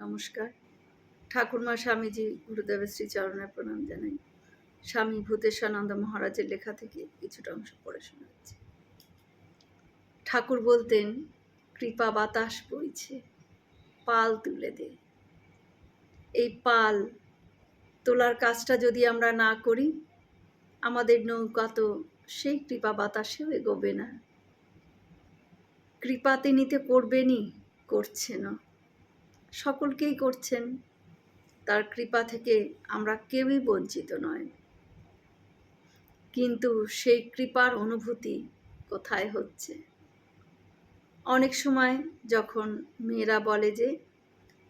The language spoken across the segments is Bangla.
নমস্কার। ঠাকুরমা স্বামীজি গুরুদেবের শ্রীচরণে প্রণাম জানাই। স্বামী ভূতেশানন্দ মহারাজের লেখা থেকে কিছুটা অংশ পড়ে শোনাচ্ছি ঠাকুর বলতেন, কৃপা বাতাস বইছে, পাল তুলে দে। এই পাল তোলার কাজটা যদি আমরা না করি, আমাদের নৌকা তো সেই কৃপা বাতাসেও এগোবে না। কৃপা তিনি তো করবেনই, করছেনও। সকলকেই করছেন। তার কৃপা থেকে আমরা কেউই বঞ্চিত নয়। কিন্তু সেই কৃপার অনুভূতি কোথায় হচ্ছে? অনেক সময় যখন মেয়েরা বলে যে,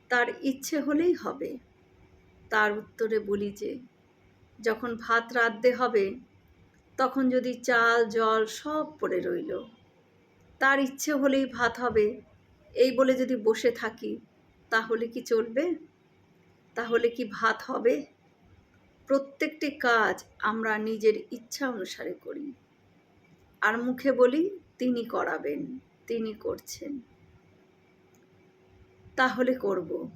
তার ইচ্ছে হলেই হবে, তার উত্তরে বলি যে, যখন ভাত রাঁধতে হবে, তখন যদি চাল, জল সব পড়ে রইল। তার ইচ্ছে হলেই ভাত হবে, এই বলে যদি বসে থাকি তাহলে কি চলবে? তাহলে কি ভাত হবে? প্রত্যেকটি কাজ আমরা নিজের ইচ্ছা অনুসারে করি। আর মুখে বলি, তিনি করাবেন, তিনি করছেন। তাহলে করব।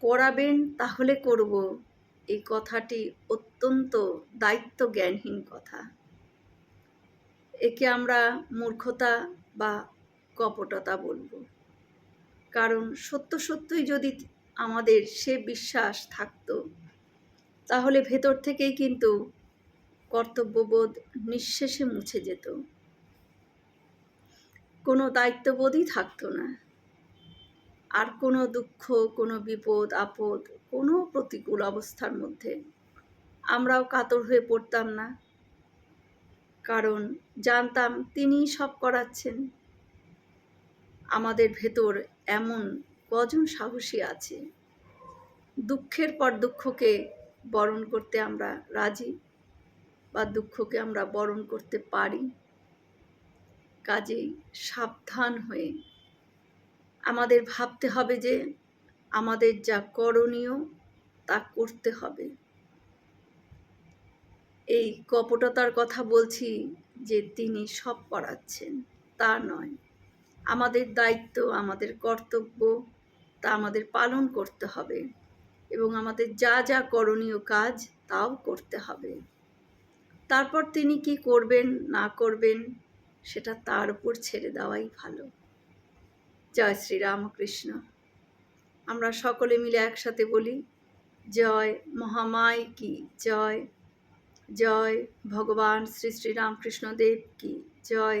করাবেন, তাহলে করব। এই কথাটি অত্যন্ত দায়িত্ব জ্ঞানহীন কথা। একে আমরা মূর্খতা বা কপটতা বলব। কারণ সত্য সত্যই যদি আমাদের সে বিশ্বাস থাকতো, তাহলে ভেতর থেকেই কিন্তু কর্তব্যবোধ নিঃশেষে মুছে যেত। কোনো দায়িত্ববোধই থাকতো না। আর কোনো দুঃখ, কোনো বিপদ, আপদ, কোনো প্রতিকূল অবস্থার মধ্যে আমরাও কাতর হয়ে পড়তাম না। কারণ জানতাম তিনিই সব করাচ্ছেন। আমাদের ভেতর এমন কজন সাহসী আছে? দুঃখের পর দুঃখকে বরণ করতে আমরা রাজি বা দুঃখকে আমরা বরণ করতে পারি? কাজেই সাবধান হয়ে আমাদের ভাবতে হবে যে আমাদের যা করণীয় তা করতে হবে। এই কপটতার কথা বলছি যে তিনি সব করাচ্ছেন, তা নয়। আমাদের দায়িত্ব, আমাদের কর্তব্য তা আমাদের পালন করতে হবে এবং আমাদের যা যা করণীয় কাজ তাও করতে হবে। তারপর তিনি কি করবেন, না করবেন, সেটা তার উপর ছেড়ে দেওয়াই ভালো। জয় শ্রী রামকৃষ্ণ আমরা সকলে মিলে একসাথে বলি, জয় মহামায় কি, জয় জয় ভগবান শ্রী শ্রী রামকৃষ্ণদেব কি, জয়